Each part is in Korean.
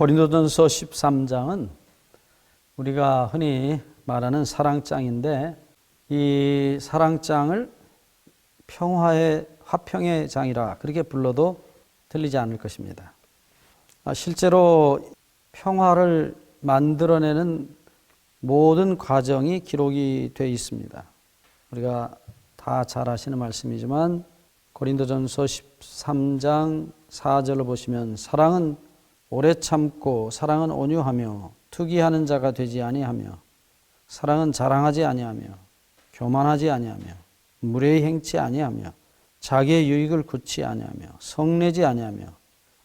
고린도전서 13장은 우리가 흔히 말하는 사랑장인데 이 사랑장을 평화의 화평의 장이라 그렇게 불러도 틀리지 않을 것입니다. 아, 실제로 평화를 만들어내는 모든 과정이 기록이 되어 있습니다. 우리가 다 잘 아시는 말씀이지만 고린도전서 13장 4절을 보시면 사랑은 오래 참고 사랑은 온유하며 투기하는 자가 되지 아니하며 사랑은 자랑하지 아니하며 교만하지 아니하며 무례히 행치 아니하며 자기의 유익을 굳지 아니하며 성내지 아니하며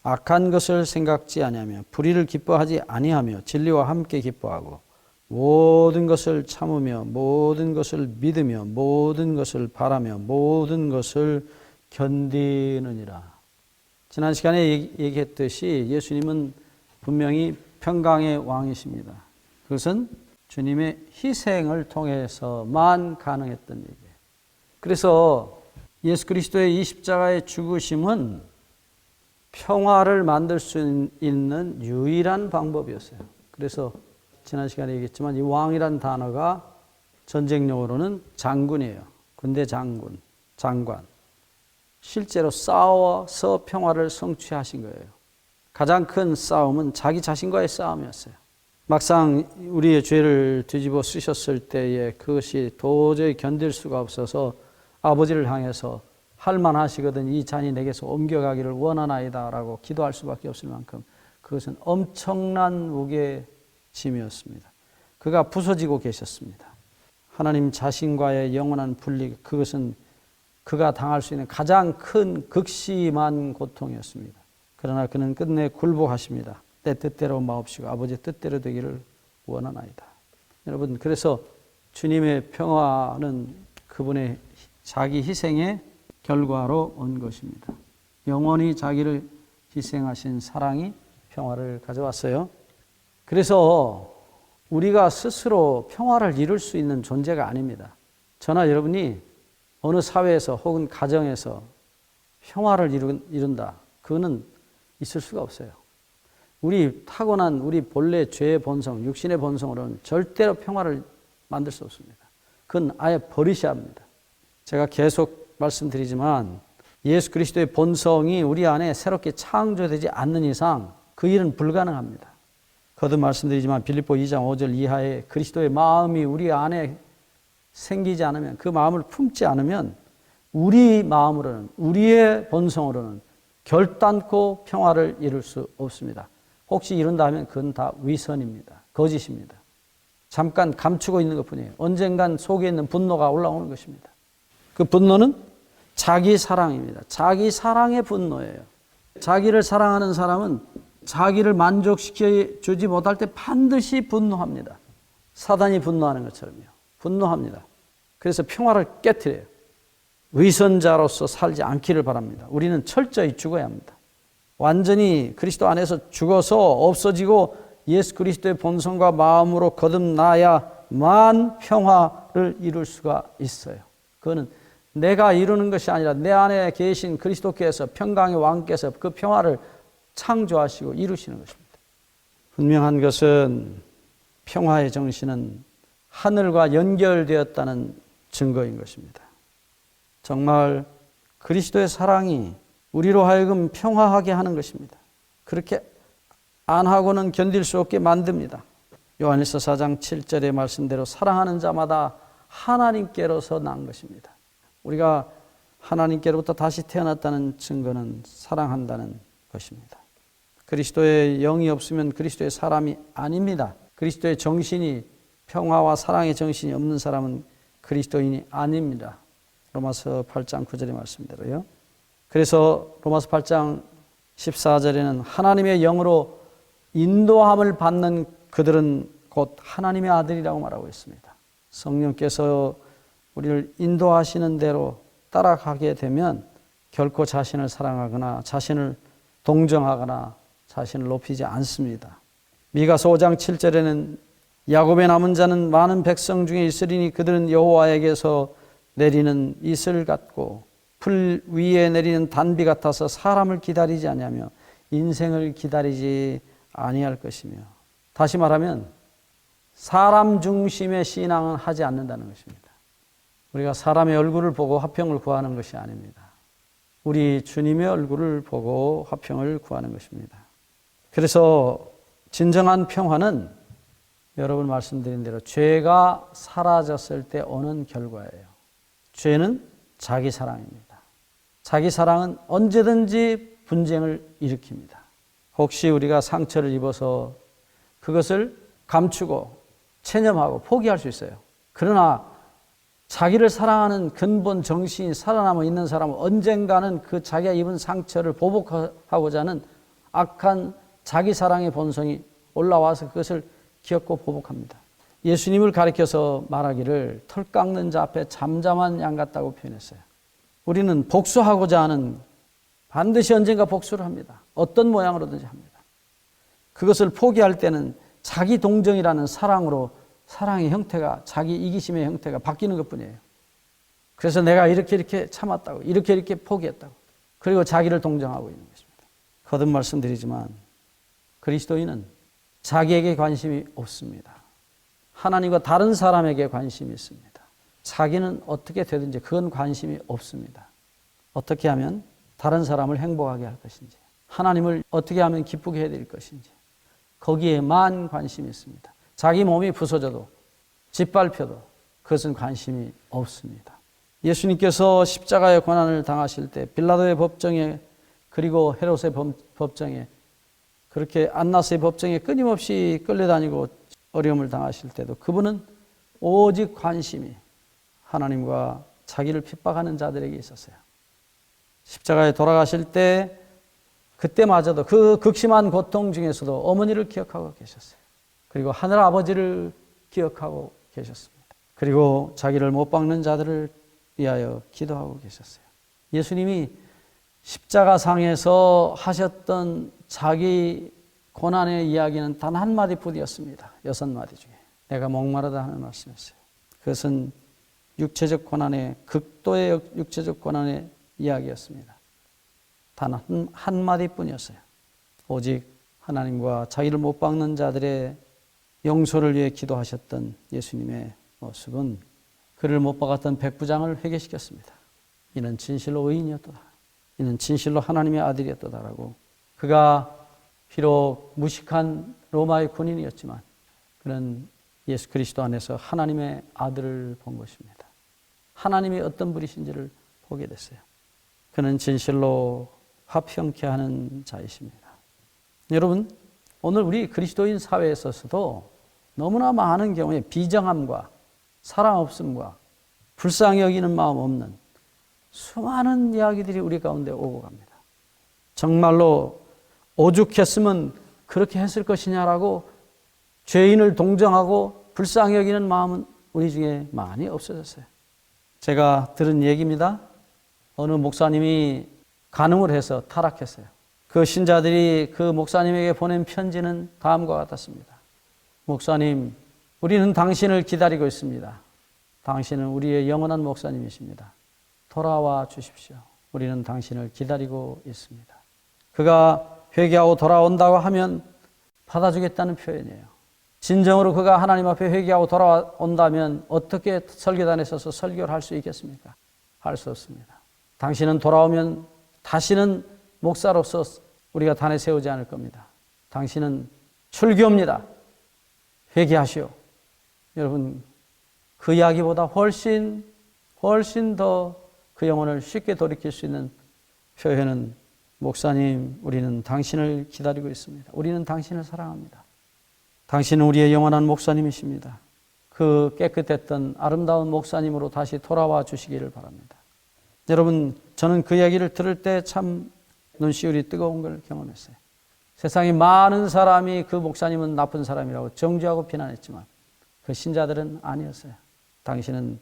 악한 것을 생각지 아니하며 불의를 기뻐하지 아니하며 진리와 함께 기뻐하고 모든 것을 참으며 모든 것을 믿으며 모든 것을 바라며 모든 것을 견디느니라. 지난 시간에 얘기 했듯이 예수님은 분명히 평강의 왕이십니다. 그것은 주님의 희생을 통해서만 가능했던 얘기예요. 그래서 예수 그리스도의 이 십자가의 죽으심은 평화를 만들 수 있는 유일한 방법이었어요. 그래서 지난 시간에 얘기했지만 이 왕이란 단어가 전쟁용어로는 장군이에요. 군대 장군, 장관. 실제로 싸워서 평화를 성취하신 거예요. 가장 큰 싸움은 자기 자신과의 싸움이었어요. 막상 우리의 죄를 뒤집어 쓰셨을 때에 그것이 도저히 견딜 수가 없어서 아버지를 향해서 할만하시거든 이 잔이 내게서 옮겨가기를 원하나이다라고 기도할 수밖에 없을 만큼 그것은 엄청난 무게 짐이었습니다. 그가 부서지고 계셨습니다. 하나님 자신과의 영원한 분리, 그것은 그가 당할 수 있는 가장 큰 극심한 고통이었습니다. 그러나 그는 끝내 굴복하십니다. 내 뜻대로 마옵시고 아버지 뜻대로 되기를 원하나이다. 여러분, 그래서 주님의 평화는 그분의 자기 희생의 결과로 온 것입니다. 영원히 자기를 희생하신 사랑이 평화를 가져왔어요. 그래서 우리가 스스로 평화를 이룰 수 있는 존재가 아닙니다. 저나 여러분이 어느 사회에서 혹은 가정에서 평화를 이룬, 다 그거는 있을 수가 없어요. 우리 타고난 우리 본래 죄의 본성, 육신의 본성으로는 절대로 평화를 만들 수 없습니다. 그건 아예 버리셔야 합니다. 제가 계속 말씀드리지만 예수 그리스도의 본성이 우리 안에 새롭게 창조되지 않는 이상 그 일은 불가능합니다. 거듭 말씀드리지만 빌립보 2장 5절 이하에 그리스도의 마음이 우리 안에 생기지 않으면 그 마음을 품지 않으면 우리 마음으로는 우리의 본성으로는 결단코 평화를 이룰 수 없습니다. 혹시 이룬다 면 그건 다 위선입니다. 거짓입니다. 잠깐 감추고 있는 것 뿐이에요. 언젠간 속에 있는 분노가 올라오는 것입니다. 그 분노는 자기 사랑입니다. 자기 사랑의 분노예요. 자기를 사랑하는 사람은 자기를 만족시켜 주지 못할 때 반드시 분노합니다. 사단이 분노하는 것처럼요. 분노합니다. 그래서 평화를 깨뜨려요. 위선자로서 살지 않기를 바랍니다. 우리는 철저히 죽어야 합니다. 완전히 그리스도 안에서 죽어서 없어지고 예수 그리스도의 본성과 마음으로 거듭나야만 평화를 이룰 수가 있어요. 그거는 내가 이루는 것이 아니라 내 안에 계신 그리스도께서 평강의 왕께서 그 평화를 창조하시고 이루시는 것입니다. 분명한 것은 평화의 정신은 하늘과 연결되었다는 증거인 것입니다. 정말 그리스도의 사랑이 우리로 하여금 평화하게 하는 것입니다. 그렇게 안 하고는 견딜 수 없게 만듭니다. 요한일서 4장 7절의 말씀대로 사랑하는 자마다 하나님께로서 난 것입니다. 우리가 하나님께로부터 다시 태어났다는 증거는 사랑한다는 것입니다. 그리스도의 영이 없으면 그리스도의 사람이 아닙니다. 그리스도의 정신이 평화와 사랑의 정신이 없는 사람은 그리스도인이 아닙니다. 로마서 8장 9절의 말씀대로요. 그래서 로마서 8장 14절에는 하나님의 영으로 인도함을 받는 그들은 곧 하나님의 아들이라고 말하고 있습니다. 성령께서 우리를 인도하시는 대로 따라가게 되면 결코 자신을 사랑하거나 자신을 동정하거나 자신을 높이지 않습니다. 미가서 5장 7절에는 야곱의 남은 자는 많은 백성 중에 있으리니 그들은 여호와에게서 내리는 이슬 같고 풀 위에 내리는 단비 같아서 사람을 기다리지 않냐며 인생을 기다리지 아니할 것이며 다시 말하면 사람 중심의 신앙은 하지 않는다는 것입니다. 우리가 사람의 얼굴을 보고 화평을 구하는 것이 아닙니다. 우리 주님의 얼굴을 보고 화평을 구하는 것입니다. 그래서 진정한 평화는 여러분 말씀드린 대로 죄가 사라졌을 때 오는 결과예요. 죄는 자기 사랑입니다. 자기 사랑은 언제든지 분쟁을 일으킵니다. 혹시 우리가 상처를 입어서 그것을 감추고 체념하고 포기할 수 있어요. 그러나 자기를 사랑하는 근본 정신이 살아남아 있는 사람은 언젠가는 그 자기가 입은 상처를 보복하고자 하는 악한 자기 사랑의 본성이 올라와서 그것을 기억고 보복합니다. 예수님을 가리켜서 말하기를 털 깎는 자 앞에 잠잠한 양 같다고 표현했어요. 우리는 복수하고자 하는 반드시 언젠가 복수를 합니다. 어떤 모양으로든지 합니다. 그것을 포기할 때는 자기 동정이라는 사랑으로 사랑의 형태가 자기 이기심의 형태가 바뀌는 것 뿐이에요. 그래서 내가 이렇게 이렇게 참았다고 이렇게 이렇게 포기했다고 그리고 자기를 동정하고 있는 것입니다. 거듭 말씀드리지만 그리스도인은 자기에게 관심이 없습니다. 하나님과 다른 사람에게 관심이 있습니다. 자기는 어떻게 되든지 그건 관심이 없습니다. 어떻게 하면 다른 사람을 행복하게 할 것인지, 하나님을 어떻게 하면 기쁘게 해드릴 것인지, 거기에만 관심이 있습니다. 자기 몸이 부서져도, 짓밟혀도 그것은 관심이 없습니다. 예수님께서 십자가의 고난을 당하실 때 빌라도의 법정에 그리고 헤롯의 법정에 그렇게 안나스의 법정에 끊임없이 끌려다니고 어려움을 당하실 때도 그분은 오직 관심이 하나님과 자기를 핍박하는 자들에게 있었어요. 십자가에 돌아가실 때 그때마저도 그 극심한 고통 중에서도 어머니를 기억하고 계셨어요. 그리고 하늘 아버지를 기억하고 계셨습니다. 그리고 자기를 못 박는 자들을 위하여 기도하고 계셨어요. 예수님이 십자가 상에서 하셨던 자기 고난의 이야기는 단 한마디 뿐이었습니다. 여섯 마디 중에. 내가 목마르다 하는 말씀이었어요. 그것은 육체적 고난의, 극도의 육체적 고난의 이야기였습니다. 단 한, 한마디 뿐이었어요. 오직 하나님과 자기를 못 박는 자들의 용서를 위해 기도하셨던 예수님의 모습은 그를 못 박았던 백부장을 회개시켰습니다. 이는 진실로 의인이었다. 이는 진실로 하나님의 아들이었다라고 그가 비록 무식한 로마의 군인이었지만 그는 예수 그리스도 안에서 하나님의 아들을 본 것입니다. 하나님이 어떤 분이신지를 보게 됐어요. 그는 진실로 화평케 하는 자이십니다. 여러분, 오늘 우리 그리스도인 사회에 있어서도 너무나 많은 경우에 비정함과 사랑 없음과 불쌍히 여기는 마음 없는 수많은 이야기들이 우리 가운데 오고 갑니다. 정말로 오죽했으면 그렇게 했을 것이냐라고 죄인을 동정하고 불쌍히 여기는 마음은 우리 중에 많이 없어졌어요. 제가 들은 얘기입니다. 어느 목사님이 간음을 해서 타락했어요. 그 신자들이 그 목사님에게 보낸 편지는 다음과 같았습니다. 목사님, 우리는 당신을 기다리고 있습니다. 당신은 우리의 영원한 목사님이십니다. 돌아와 주십시오. 우리는 당신을 기다리고 있습니다. 그가 회개하고 돌아온다고 하면 받아주겠다는 표현이에요. 진정으로 그가 하나님 앞에 회개하고 돌아온다면 어떻게 설교단에 서서 설교를 할 수 있겠습니까? 할 수 없습니다. 당신은 돌아오면 다시는 목사로서 우리가 단에 세우지 않을 겁니다. 당신은 출교입니다. 회개하시오. 여러분, 그 이야기보다 훨씬, 훨씬 더 그 영혼을 쉽게 돌이킬 수 있는 표현은 목사님, 우리는 당신을 기다리고 있습니다. 우리는 당신을 사랑합니다. 당신은 우리의 영원한 목사님이십니다. 그 깨끗했던 아름다운 목사님으로 다시 돌아와 주시기를 바랍니다. 여러분, 저는 그 이야기를 들을 때 참 눈시울이 뜨거운 걸 경험했어요. 세상에 많은 사람이 그 목사님은 나쁜 사람이라고 정죄하고 비난했지만 그 신자들은 아니었어요. 당신은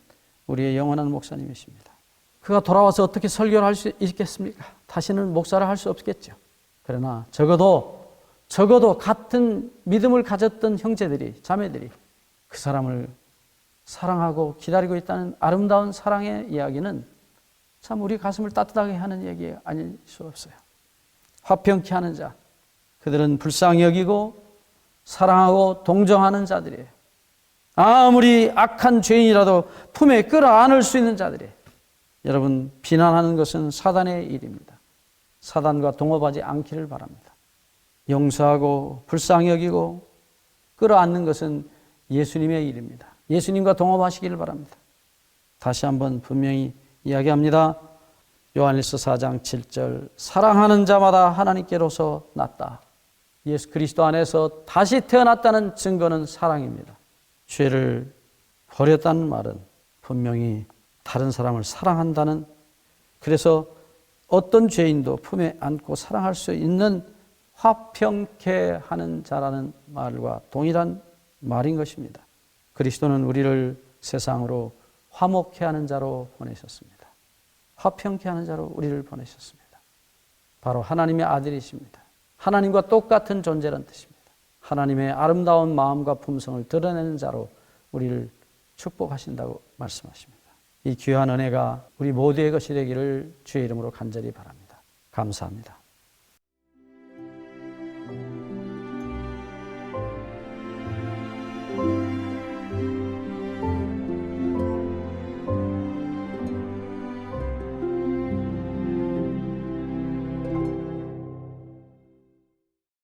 우리의 영원한 목사님이십니다. 그가 돌아와서 어떻게 설교를 할 수 있겠습니까? 다시는 목사를 할 수 없겠죠. 그러나 적어도 적어도 같은 믿음을 가졌던 형제들이 자매들이 그 사람을 사랑하고 기다리고 있다는 아름다운 사랑의 이야기는 참 우리 가슴을 따뜻하게 하는 얘기 아닐 수 없어요. 화평케 하는 자, 그들은 불쌍히 여기고 사랑하고 동정하는 자들이에요. 아무리 악한 죄인이라도 품에 끌어안을 수 있는 자들이에요. 여러분, 비난하는 것은 사단의 일입니다. 사단과 동업하지 않기를 바랍니다. 용서하고 불쌍히 여기고 끌어안는 것은 예수님의 일입니다. 예수님과 동업하시기를 바랍니다. 다시 한번 분명히 이야기합니다. 요한일서 4장 7절 사랑하는 자마다 하나님께로서 났다. 예수 그리스도 안에서 다시 태어났다는 증거는 사랑입니다. 죄를 버렸다는 말은 분명히 다른 사람을 사랑한다는 그래서 어떤 죄인도 품에 안고 사랑할 수 있는 화평케 하는 자라는 말과 동일한 말인 것입니다. 그리스도는 우리를 세상으로 화목케 하는 자로 보내셨습니다. 화평케 하는 자로 우리를 보내셨습니다. 바로 하나님의 아들이십니다. 하나님과 똑같은 존재란 뜻입니다. 하나님의 아름다운 마음과 품성을 드러내는 자로 우리를 축복하신다고 말씀하십니다. 이 귀한 은혜가 우리 모두의 것이 되기를 주의 이름으로 간절히 바랍니다. 감사합니다.